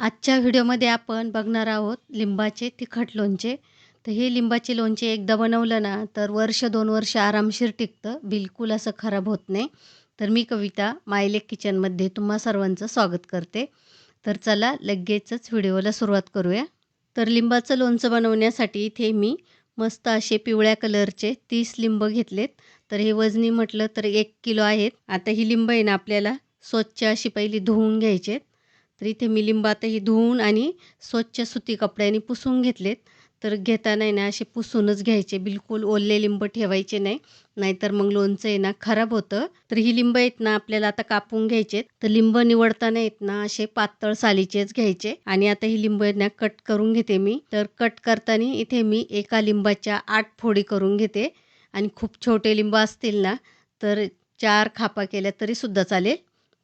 आजच्या व्हिडिओमध्ये आपण बघणार आहोत लिंबाचे तिखट लोणचे. तर हे लिंबाचे लोणचे एकदा बनवलं ना तर वर्ष दोन वर्ष आरामशीर टिकतं. बिलकुल असं खराब होत नाही. तर मी कविता मायलेक किचनमध्ये तुम्हा सर्वांचं स्वागत करते. तर चला लगेचच व्हिडिओला सुरुवात करूया. तर लिंबाचं लोणचं बनवण्यासाठी इथे मी मस्त असे पिवळ्या कलरचे तीस लिंब घेतलेत. तर हे वजनी म्हटलं तर एक किलो आहेत. आता ही लिंब आहे ना आपल्याला स्वच्छ अशी पहिली धुवून घ्यायचे तर इथे मी लिंबातही धुवून आणि स्वच्छ सुती कपड्याने पुसून घेतलेत. तर घेताना आहे ना असे पुसूनच घ्यायचे. बिलकुल ओले लिंब ठेवायचे नाही. नाहीतर मग लोणचं आहे ना खराब होतं. तर ही लिंब आहेत ना आपल्याला आता कापून घ्यायचे तर लिंब निवडताना आहेत ना असे पातळ सालीचेच घ्यायचे. आणि आता ही लिंब आहे ना कट करून घेते मी. तर कट करताना इथे मी एका लिंबाच्या आठ फोडी करून घेते. आणि खूप छोटे लिंब असतील ना तर चार खापा केल्या तरी सुद्धा चालेल.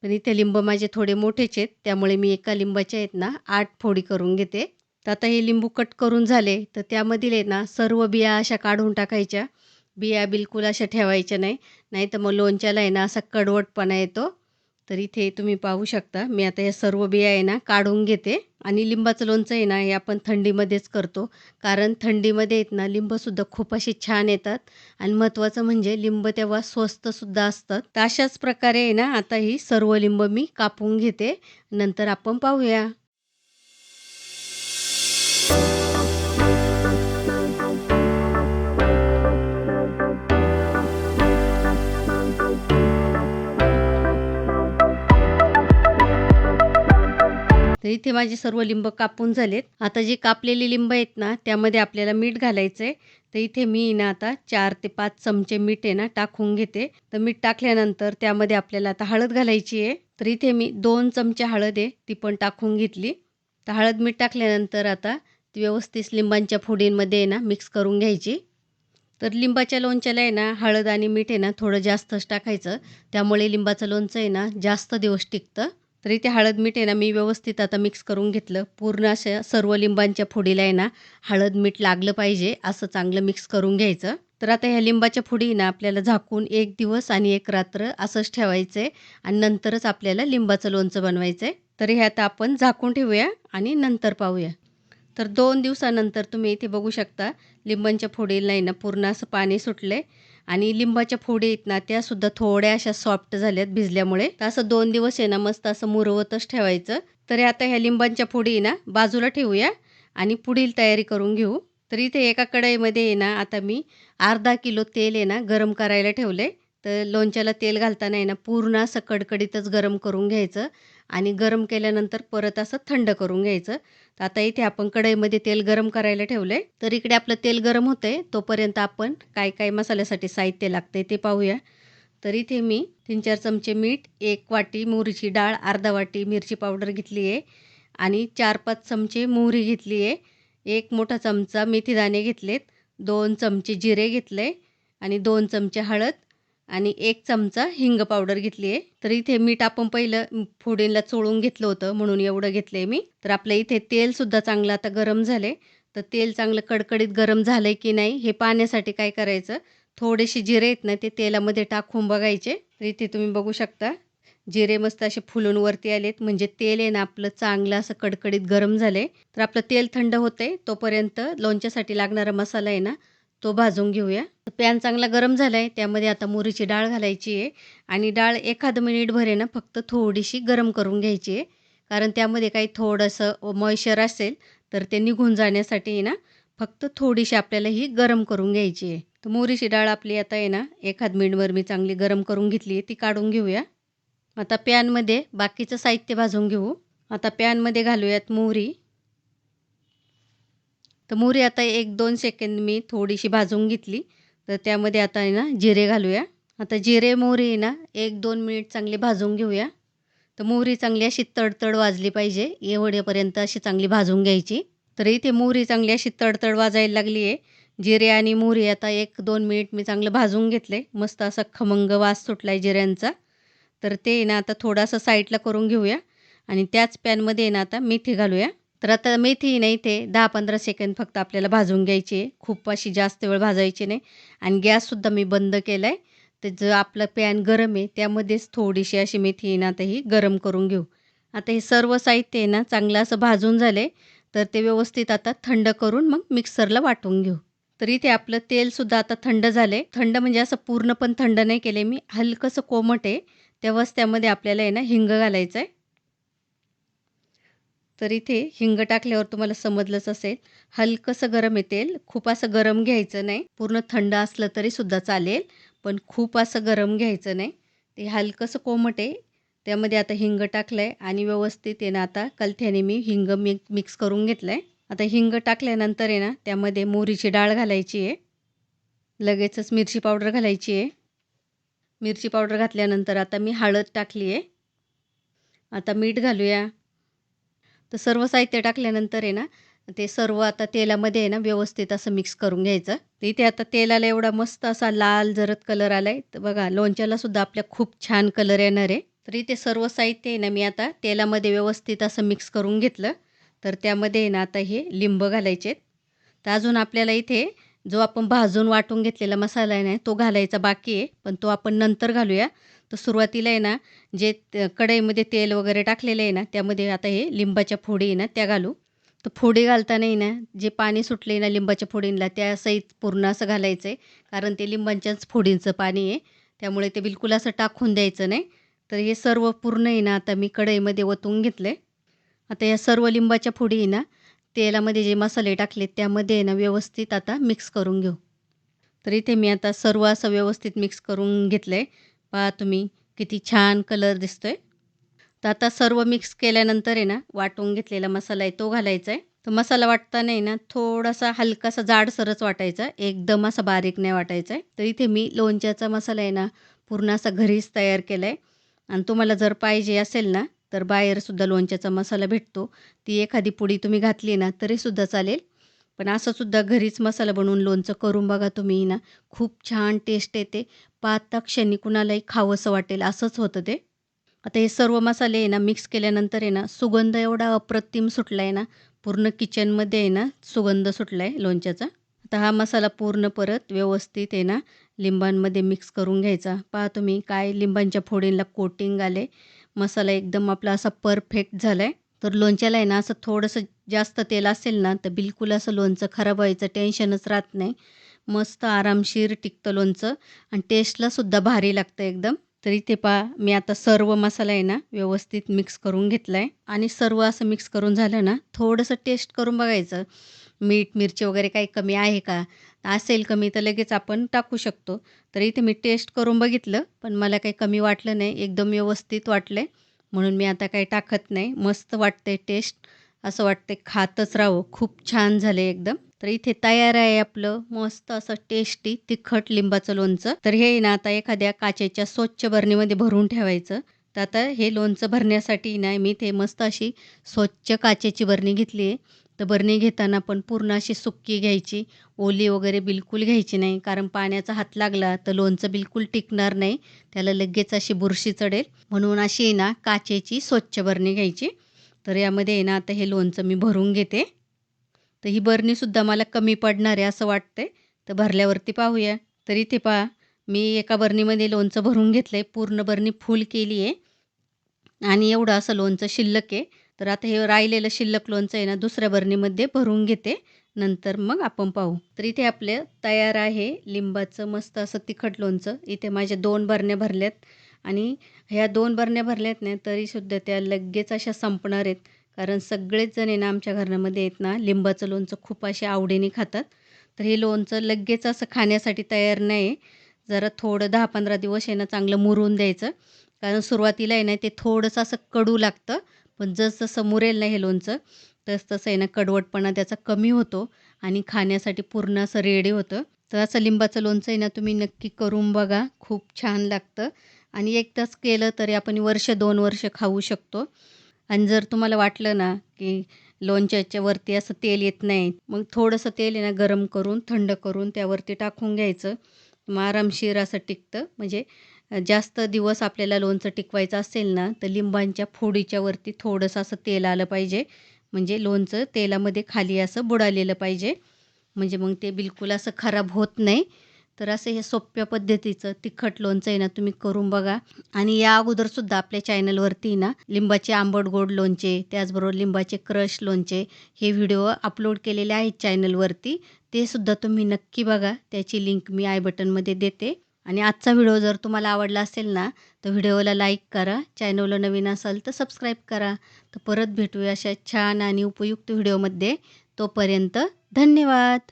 पण इथे लिंब माझे थोडे मोठेच आहेत त्यामुळे मी एका लिंबाच्या आहेत ना आठ फोडी करून घेते. तर आता हे लिंबू कट करून झाले तर त्यामधील आहेत ना सर्व बिया अशा काढून टाकायच्या. बिया बिलकुल अशा ठेवायच्या नाही नाही तर मग लोणच्याला आहे ना असा कडवटपणा येतो. तर इथे तुम्ही पाहू शकता. मी आता या सर्व बिया आहे ना काढून घेते. आणि लिंबाचं लोणचं आहे ना हे आपण थंडीमध्येच करतो. कारण थंडीमध्ये आहेत ना लिंबसुद्धा खूप असे छान येतात. आणि महत्त्वाचं म्हणजे लिंब तेव्हा स्वस्तसुद्धा असतात. तर अशाच प्रकारे आहे ना आता ही सर्व लिंब मी कापून घेते. नंतर आपण पाहूया. इथे माझे सर्व लिंब कापून झालेत. आता जी कापलेली लिंब आहेत ना त्यामध्ये आपल्याला मीठ घालायचं आहे तर इथे मी ना आता चार ते पाच चमचे मीठ आहे ना टाकून घेते. तर मीठ टाकल्यानंतर त्यामध्ये आपल्याला आता हळद घालायची आहे. तर इथे मी दोन चमचे हळद आहे ती पण टाकून घेतली. तर हळद मीठ टाकल्यानंतर आता ती व्यवस्थित लिंबांच्या फोडींमध्ये आहे ना मिक्स करून घ्यायची. तर लिंबाच्या लोणच्याला आहे ना हळद आणि मीठ आहे ना थोडं जास्तच टाकायचं. त्यामुळे लिंबाचं लोणचं आहे ना जास्त दिवस टिकतं. तर इथे हळद मीठ आहे ना मी व्यवस्थित आता मिक्स करून घेतलं. पूर्ण अशा सर्व लिंबांच्या फोडीला आहे ना हळद मीठ लागलं पाहिजे असं चांगलं मिक्स करून घ्यायचं. तर आता ह्या लिंबाच्या फोडी ना आपल्याला झाकून एक दिवस आणि एक रात्र असंच ठेवायचं आहे आणि नंतरच आपल्याला लिंबाचं लोणचं बनवायचं आहे तर हे आता आपण झाकून ठेवूया आणि नंतर पाहूया. तर दोन दिवसानंतर तुम्ही इथे बघू शकता लिंबांच्या फोडीला आहे ना पूर्ण असं पाणी सुटलं आहे आणि लिंबाच्या फोडी आहेत ना त्यासुद्धा थोड्या अशा सॉफ्ट झाल्यात भिजल्यामुळे. तर असं दोन दिवस आहे ना मस्त असं मुरवतच ठेवायचं. तर आता ह्या लिंबांच्या फोडी ना बाजूला ठेवूया आणि पुढील तयारी करून घेऊ. तर इथे एका कढईमध्ये आहे ना आता मी अर्धा किलो तेल आहे ना गरम करायला ठेवले तर लोणच्याला तेल घालताना आहे ना पूर्ण असं कडकडीतच गरम करून घ्यायचं. आणि गरम केल्यानंतर परत असं थंड करून घ्यायचं. तर आता इथे आपण कढईमध्ये तेल गरम करायला ठेवलं आहे तर इकडे आपलं तेल गरम होतं आहे तोपर्यंत आपण काय काय मसाल्यासाठी साहित्य लागतं ते पाहूया. तर इथे मी तीन चार चमचे मीठ एक वाटी मोहरीची डाळ अर्धा वाटी मिरची पावडर घेतली आहे. आणि चार पाच चमचे मोहरी घेतली आहे. एक मोठा चमचा मेथीदाणे घेतलेत. दोन चमचे जिरे घेतले. आणि दोन चमचे हळद. आणि एक चमचा हिंग पावडर घेतली आहे. तर इथे मीठ आपण पहिलं फोडीला चोळून घेतलं होतं म्हणून एवढं घेतलं आहे मी. तर आपलं इथे तेलसुद्धा चांगलं आता गरम झाले तर तेल चांगलं कडकडीत गरम झालं आहे की नाही हे पाहण्यासाठी काय करायचं? थोडेसे जिरे आहेत ना ते तेलामध्ये टाकून बघायचे. तर इथे तुम्ही बघू शकता जिरे मस्त असे फुलून वरती आलेत. म्हणजे तेल आहे ना आपलं चांगलं असं कडकडीत गरम झाले तर आपलं तेल थंड होते तोपर्यंत लोणच्यासाठी लागणारा मसाला आहे ना तो भाजून घेऊया. पॅन चांगला गरम झाला आहे त्यामध्ये आता मोरीची डाळ घालायची आहे. आणि डाळ एखादं मिनिटभर आहे ना फक्त थोडीशी गरम करून घ्यायची आहे. कारण त्यामध्ये काही थोडंसं मॉइश्चर असेल तर ते निघून जाण्यासाठी ना फक्त थोडीशी आपल्याला ही गरम करून घ्यायची आहे. तर मोरीची डाळ आपली आता आहे ना एखाद मिनिटभर मी चांगली गरम करून घेतली आहे ती काढून घेऊया. आता पॅनमध्ये बाकीचं साहित्य भाजून घेऊ. आता पॅनमध्ये घालूयात मोहरी. तर मोहरी आता एक दोन सेकंद मी थोडीशी भाजून घेतली. तर त्यामध्ये आता आहे ना जिरे घालूया. आता जिरे मोहरी ना एक दोन मिनिट चांगली भाजून घेऊया. तर मोहरी चांगली अशी तडतड वाजली पाहिजे. एवढेपर्यंत अशी चांगली भाजून घ्यायची. तर इथे मोहरी चांगली अशी तडतड वाजायला लागली आहे. जिरे आणि मोहरी आता एक दोन मिनिट मी चांगलं भाजून घेतले मस्त असा खमंग वास सुटला आहे जिऱ्यांचा. तर ते ना आता थोडासा साईडला करून घेऊया. आणि त्याच पॅनमध्ये ना आता मेथी घालूया. तर आता मेथी नाही ते दहा पंधरा सेकंद फक्त आपल्याला भाजून घ्यायची आहे. खूप अशी जास्त वेळ भाजायची नाही. आणि गॅससुद्धा मी बंद केला आहे तर जर आपलं पॅन गरम आहे त्यामध्येच थोडीशी अशी मेथी ना आता ही गरम करून घेऊ. आता हे सर्व साहित्य आहे ना चांगलं असं भाजून झाले तर ते व्यवस्थित आता थंड करून मग मिक्सरला वाटून घेऊ. तर इथे आपलं तेलसुद्धा आता थंड झाले थंड म्हणजे असं पूर्ण पण थंड नाही केले मी. हलकंसं कोमट आहे. तेव्हाच त्यामध्ये आपल्याला आहे ना हिंग घालायचं आहे तर इथे हिंग टाकल्यावर तुम्हाला समजलंच असेल. हलकंसं गरम येतील. खूप असं गरम घ्यायचं नाही. पूर्ण थंड असलं तरी सुद्धा चालेल. पण खूप असं गरम घ्यायचं नाही. ते हलकंसं कोमट आहे. त्यामध्ये आता हिंग टाकलं आहे आणि व्यवस्थित आहे ना आता कलथ्याने मी हिंग मिक मिक्स करून घेतलं आहे आता हिंग टाकल्यानंतर आहे ना त्यामध्ये मोहरीची डाळ घालायची आहे. लगेचच मिरची पावडर घालायची आहे. मिरची पावडर घातल्यानंतर आता मी हळद टाकली आहे. आता मीठ घालूया. तर सर्व साहित्य टाकल्यानंतर आहे ना ते सर्व आता तेलामध्ये आहे ना व्यवस्थित असं मिक्स करून घ्यायचं. तर इथे आता तेलाला एवढा मस्त असा लाल जरद कलर आला आहे तर बघा लोणच्याला सुद्धा आपल्या खूप छान कलर येणार आहे. तर इथे सर्व साहित्य आहे ना मी आता तेलामध्ये व्यवस्थित असं मिक्स करून घेतलं. तर त्यामध्ये आहे ना आता हे लिंब घालायचे तर अजून आपल्याला इथे जो आपण भाजून वाटून घेतलेला मसाला आहे ना तो घालायचा बाकी आहे. पण तो आपण नंतर घालूया. तर सुरुवातीला आहे ना जे कढईमध्ये तेल वगैरे टाकलेलं आहे ना त्यामध्ये आता हे लिंबाच्या फोडी आहे ना त्या घालू. तर फोडी घालताना ना जे पाणी सुटले ना लिंबाच्या फोडींना त्या सहित पूर्ण असं घालायचं आहे कारण ते लिंबांच्याच फोडींचं पाणी आहे. त्यामुळे ते बिलकुल असं टाकून द्यायचं नाही. तर हे सर्व पूर्ण आहे ना आता मी कढईमध्ये ओतून घेतलं आहे आता या सर्व लिंबाच्या फोडी आहे ना तेलामध्ये जे मसाले टाकले त्यामध्ये ना व्यवस्थित आता मिक्स करून घेऊ. तर इथे मी आता सर्व असं व्यवस्थित मिक्स करून घेतलं आहे पहा तुम्ही किती छान कलर दिसतो आहे तर आता सर्व मिक्स केल्यानंतर आहे ना वाटून घेतलेला मसाला आहे तो घालायचा आहे तर मसाला वाटताना आहे ना थोडासा हलकासा जाडसरच वाटायचा एकदम असा बारीक नाही वाटायचा आहे तर इथे मी लोणच्याचा मसाला आहे ना पूर्ण असा घरीच तयार केला आहे आणि तुम्हाला जर पाहिजे असेल ना तर बाहेरसुद्धा लोणच्याचा मसाला भेटतो. ती एखादी पुडी तुम्ही घातली ना तरीसुद्धा चालेल. पण असंसुद्धा घरीच मसाला बनवून लोणचं करून बघा तुम्ही ना. खूप छान टेस्ट येते. पाहता क्षणी कुणालाही खावंसं वाटेल असंच होतं ते. आता हे सर्व मसाले आहे ना मिक्स केल्यानंतर आहे ना सुगंध एवढा अप्रतिम सुटला आहे ना पूर्ण किचनमध्ये आहे ना सुगंध सुटला आहे लोणच्याचा. आता हा मसाला पूर्ण परत व्यवस्थित आहे ना लिंबांमध्ये मिक्स करून घ्यायचा. पहा तुम्ही काय लिंबांच्या फोडींना कोटिंग आले मसाला एकदम आपला असा परफेक्ट झाला आहे तर लोणच्याला आहे ना असं थोडंसं जास्त तेल असेल ना तर बिलकुल असं लोणचं खराब व्हायचं टेन्शनच राहत नाही. मस्त आरामशीर टिकतं लोणचं आणि टेस्टलासुद्धा भारी लागतं एकदम. तरी ते पा मी आता सर्व मसाला आहे ना व्यवस्थित मिक्स करून घेतला आहे आणि सर्व असं मिक्स करून झालं ना थोडंसं टेस्ट करून बघायचं. मीठ मिरची वगैरे काही कमी आहे का? असेल कमी तर लगेच आपण टाकू शकतो. तर इथे मी टेस्ट करून बघितलं पण मला काही कमी वाटलं नाही. एकदम व्यवस्थित वाटलं आहे म्हणून मी आता काही टाकत नाही. मस्त वाटते टेस्ट असं वाटते खातच राहावं खूप छान झाले एकदम. तर इथे तयार आहे आपलं मस्त असं टेस्टी तिखट लिंबाचं लोणचं. तर हे ना आता एखाद्या काचेच्या स्वच्छ बरणीमध्ये भरून ठेवायचं. तर आता हे लोणचं भरण्यासाठी ना मी ते मस्त अशी स्वच्छ काचेची बरणी घेतली आहे. तर बरणी घेताना पण पूर्ण अशी सुक्की घ्यायची. ओली वगैरे बिलकुल घ्यायची नाही कारण पाण्याचा हात लागला तर लोणचं बिलकुल टिकणार नाही. त्याला लगेच अशी बुरशी चढेल. म्हणून अशी ना काचेची स्वच्छ बरणी घ्यायची. तर यामध्ये आहे ना आता हे लोणचं मी भरून घेते. तर ही बरणीसुद्धा मला कमी पडणार आहे असं वाटते तर भरल्यावरती पाहूया. तर इथे पहा मी एका बरणीमध्ये लोणचं भरून घेतलं आहे पूर्ण बरणी फुल केली आहे. आणि एवढं असं लोणचं शिल्लक आहे. तर आता हे राहिलेलं शिल्लक लोणचं आहे ना दुसऱ्या बरणीमध्ये भरून घेते. नंतर मग आपण पाहू. तर इथे आपलं तयार आहे लिंबाचं मस्त असं तिखट लोणचं. इथे माझ्या दोन बरण्या भरल्यात. आणि ह्या दोन बरण्या भरल्यात नाही तरीसुद्धा त्या लगेच अशा संपणार आहेत. कारण सगळेच जण आहे ना आमच्या घरामध्ये आहेत ना लिंबाचं लोणचं खूप असे आवडीने खातात. तर हे लोणचं लगेच असं खाण्यासाठी तयार नाही. जरा थोडं दहा पंधरा दिवस आहे ना चांगलं मुरून द्यायचं. कारण सुरुवातीला आहे ना ते थोडंसं असं कडू लागतं. पण जसजसं मुरेल ना हे लोणचं तस तसं आहे ना कडवटपणा त्याचा कमी होतो आणि खाण्यासाठी पूर्ण असं रेडी होतं. तर असं लिंबाचं लोणचं आहे ना तुम्ही नक्की करून बघा. खूप छान लागतं. आणि एकदाच केलं तरी आपण वर्ष दोन वर्ष खाऊ शकतो. आणि जर तुम्हाला वाटलं ना की लोणच्याच्या वरती असं तेल येत नाही मग थोडंसं तेल आहे ना गरम करून थंड करून त्यावरती टाकून घ्यायचं. मग आरामशीर असं टिकतं. म्हणजे जास्त दिवस आपल्याला लोणचं टिकवायचं असेल ना तर लिंबांच्या फोडीच्या वरती थोडंसं असं तेल आलं पाहिजे. म्हणजे लोणचं तेलामध्ये खाली असं बुडालेलं पाहिजे. म्हणजे मग ते बिलकुल असं खराब होत नाही. तर असं हे सोप्या पद्धतीचं तिखट लोणचं आहे ना तुम्ही करून बघा. आणि या अगोदरसुद्धा आपल्या चॅनलवरती ना लिंबाचे आंबट गोड लोणचे त्याचबरोबर लिंबाचे क्रश लोणचे हे व्हिडिओ अपलोड केलेले आहेत चॅनलवरती. ते सुद्धा तुम्ही नक्की बघा. त्याची लिंक मी आय बटनमध्ये देते. आणि आजचा व्हिडिओ जर तुम्हाला आवडला असेल ना तर व्हिडिओला लाईक करा. चॅनलला नवीन असाल तर सबस्क्राईब करा. तर परत भेटूया अशा छान आणि उपयुक्त व्हिडिओमध्ये. तोपर्यंत धन्यवाद!